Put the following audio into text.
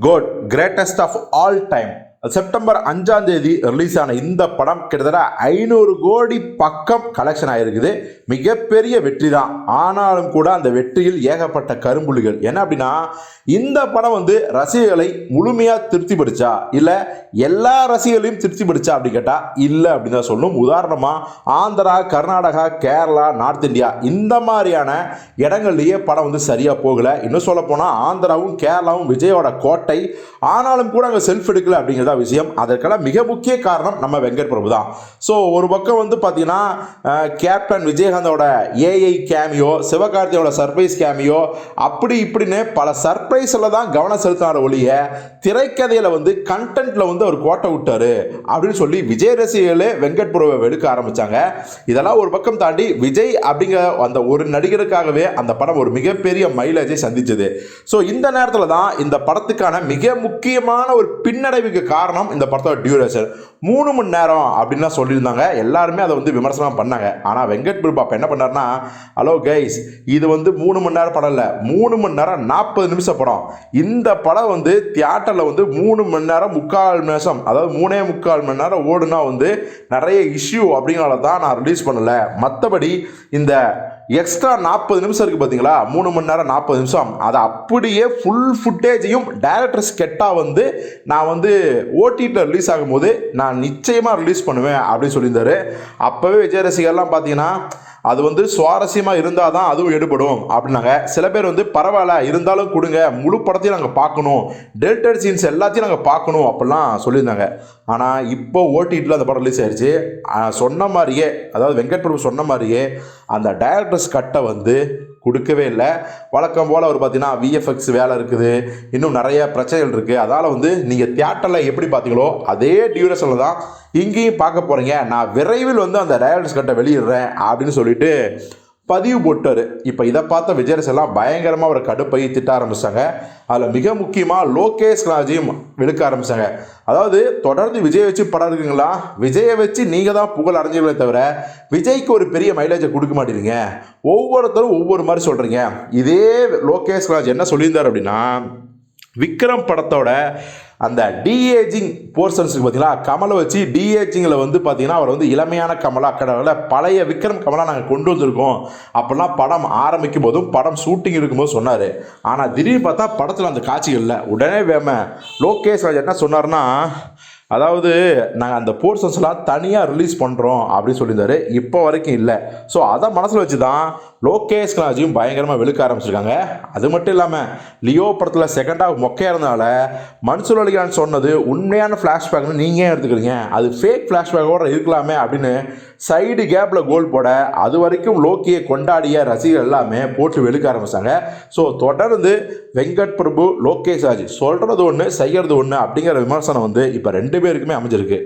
GOAT greatest of all time September அஞ்சாம் தேதி release ஆன இந்த படம் கிட்டத்தட்ட ஐநூறு கோடி பக்கம் கலெக்ஷன் ஆயிருக்குது. மிகப்பெரிய வெற்றி தான் ஆனாலும் கூட அந்த வெற்றியில் ஏகப்பட்ட கரும்புள்ளிகள். என்ன அப்படின்னா இந்த படம் வந்து ரசிகர்களை முழுமையாக திருப்திப்படுச்சா இல்லை எல்லா ரசிகர்களையும் திருப்திப்படுச்சா அப்படி கேட்டால் இல்லை அப்படின்னு தான் சொல்லணும். உதாரணமாக ஆந்திரா கர்நாடகா கேரளா நார்த் இந்தியா இந்த மாதிரியான இடங்கள்லேயே படம் வந்து சரியாக போகலை. இன்னும் சொல்லப்போனால் ஆந்திராவும் கேரளாவும் விஜயோட கோட்டை. ஆனாலும் கூட அங்கே செல்ஃப் எடுக்கல அப்படிங்கிறத விஷயம். அதற்கெல்லாம் மிக முக்கிய காரணம் நம்ம வெங்கட் பிரபு தான். ஸோ ஒரு பக்கம் வந்து பார்த்தீங்கன்னா கேப்டன் விஜயகாந்தோட ஏஐ கேமியோ சிவகார்த்தியோட சர்ப்ரைஸ் கேமியோ அப்படி இப்படின்னு பல சர்ப்ரைஸில் தான் கவனம் செலுத்தினார் ஒழிய திரைக்கதையில் வந்து கண்டென்ட்டில் வந்து அவர் கோட்டை விட்டார் அப்படின்னு சொல்லி விஜய் ரசிகர்களே வெங்கட் பிரபுவை வெடுக்க ஆரம்பிச்சாங்க. இதெல்லாம் ஒரு பக்கம் தாண்டி விஜய் அப்படிங்கிற அந்த ஒரு நடிகருக்காகவே அந்த படம் ஒரு மிகப்பெரிய மைலேஜை சந்திச்சது. ஸோ இந்த நேரத்தில் தான் இந்த படத்துக்கான மிக முக்கியமான ஒரு பின்னடைவுக்கு காரணம் காரணம் இந்த படத்தோட டியூரேஷன் மூணு மணி நேரம் அப்படின்லாம் சொல்லியிருந்தாங்க. எல்லாருமே அதை வந்து விமர்சனம் பண்ணாங்க. ஆனால் வெங்கட் பிரபாப் என்ன பண்ணார்னா ஹலோ கைஸ் இது வந்து மூணு மணி நேரம் படம் இல்லை. மூணு மணி நேரம் நாற்பது நிமிஷம் படம். இந்த படம் வந்து தியேட்டரில் வந்து மூணு மணி நேரம் முக்கால் நிமிஷம் அதாவது மூணே முக்கால் மணி நேரம் ஓடுனா வந்து நிறைய இஷ்யூ அப்படிங்கிறத தான் நான் ரிலீஸ் பண்ணலை. மற்றபடி இந்த எக்ஸ்ட்ரா நாற்பது நிமிஷம் இருக்குது பார்த்தீங்களா மூணு மணி நேரம் நாற்பது நிமிஷம். அதை அப்படியே ஃபுல் ஃபுட்டேஜையும் டேரக்டர்ஸ் கெட்டாக வந்து நான் வந்து ஓடிடியில் ரிலீஸ் ஆகும்போது நான் நான் நிச்சயமாக ரிலீஸ் பண்ணுவேன் அப்படின்னு சொல்லியிருந்தாரு. அப்போவே விஜய் ரசிகர்லாம் பார்த்தீங்கன்னா அது வந்து சுவாரஸ்யமாக இருந்தால் தான் அதுவும் எடுபடும் அப்படின்னாங்க. சில பேர் வந்து பரவாயில்ல இருந்தாலும் கொடுங்க முழு படத்தையும் நாங்கள் பார்க்கணும் டெல்டட் சீன்ஸ் எல்லாத்தையும் நாங்கள் பார்க்கணும் அப்படிலாம் சொல்லியிருந்தாங்க. ஆனால் இப்போ ஓடிடியில் அந்த படம் ரிலீஸ் ஆயிடுச்சு சொன்ன மாதிரியே அதாவது வெங்கட் பிரபு சொன்ன மாதிரியே அந்த டைரக்டர்ஸ் கட்டை வந்து கொடுக்கவே இல்லை. வழக்கம் போல் அவர் பார்த்தீங்கன்னா விஎஃப்எக்ஸ் வேலை இருக்குது. இன்னும் நிறைய பிரச்சனைகள் இருக்குது அதால் வந்து நீங்கள் தியேட்டரில் எப்படி பார்த்தீங்களோ அதே டியூரேஷனில் தான் இங்கேயும் பார்க்க போகிறீங்க நான் விரைவில் வந்து அந்த டயர்ஸ் கட்டை வெளியிடுறேன் அப்படின்னு சொல்லிட்டு பதிவு போட்டார் இப்போ இதை பார்த்த விஜயரஸ் எல்லாம் பயங்கரமாக ஒரு கடுப்பை திட்ட ஆரம்பிச்சாங்க. அதில் மிக முக்கியமாக லோகேஷ் ராஜையும் விழுக்க ஆரம்பிச்சாங்க. அதாவது தொடர்ந்து விஜய் வச்சு படம் இருக்குங்களா விஜயை வச்சு நீங்கள் தான் புகழ் அடைஞ்சீங்களே தவிர விஜய்க்கு ஒரு பெரிய மைலேஜை கொடுக்க மாட்டேறீங்க. ஒவ்வொருத்தரும் ஒவ்வொரு மாதிரி சொல்கிறீங்க இதே லோகேஷ் ராஜ் என்ன சொல்லியிருந்தார் அப்படின்னா விக்ரம் படத்தோட அந்த டிஏஜிங் போர்ஷன்ஸுக்கு பார்த்தீங்களா கமலை வச்சு டிஏஜிங்கில் வந்து பார்த்தீங்கன்னா அவர் வந்து இளமையான கமலா கடவுள பழைய விக்ரம் கமலா நாங்கள் கொண்டு வந்திருக்கோம். அப்படிலாம் படம் ஆரம்பிக்கும் போதும் படம் ஷூட்டிங் இருக்கும்போது சொன்னார். ஆனால் திடீர்னு பார்த்தா படத்தில் அந்த காட்சி இல்லை. உடனே வேம லோகேஷ் ராஜ் என்ன சொன்னார்னா அதாவது நாங்கள் அந்த போர்ஷன்ஸ்லாம் தனியாக ரிலீஸ் பண்ணுறோம் அப்படின்னு சொல்லியிருந்தாரு. இப்போ வரைக்கும் இல்லை. ஸோ அதை மனசில் வச்சு தான் லோகேஷ் கனாஜியும் பயங்கரமாக வெளுக்க ஆரம்பிச்சிருக்காங்க. அது மட்டும் இல்லாமல் லியோ படத்தில் செகண்ட் மொக்கையாக இருந்தனால மன்சூர் அலிகான் சொன்னது உண்மையான ஃப்ளாஷ்பேக்னு நீங்கள் எடுத்துக்கிறீங்க? அது ஃபேக் ஃப்ளாஷ்பேக்கோட இருக்கலாமே அப்படின்னு சைடு கேப்பில் கோல் போட அது வரைக்கும் லோக்கியை கொண்டாடிய ரசிகர்கள் எல்லாமே போட்டு வெளுக்க ஆரம்பித்தாங்க ஸோ தொடர்ந்து வெங்கட் பிரபு லோகேஷ் ராஜ் சொல்கிறது ஒன்று செய்கிறது ஒன்று அப்படிங்கிற விமர்சனம் வந்து இப்போ ரெண்டு பேருக்குமே அமைஞ்சிருக்கு.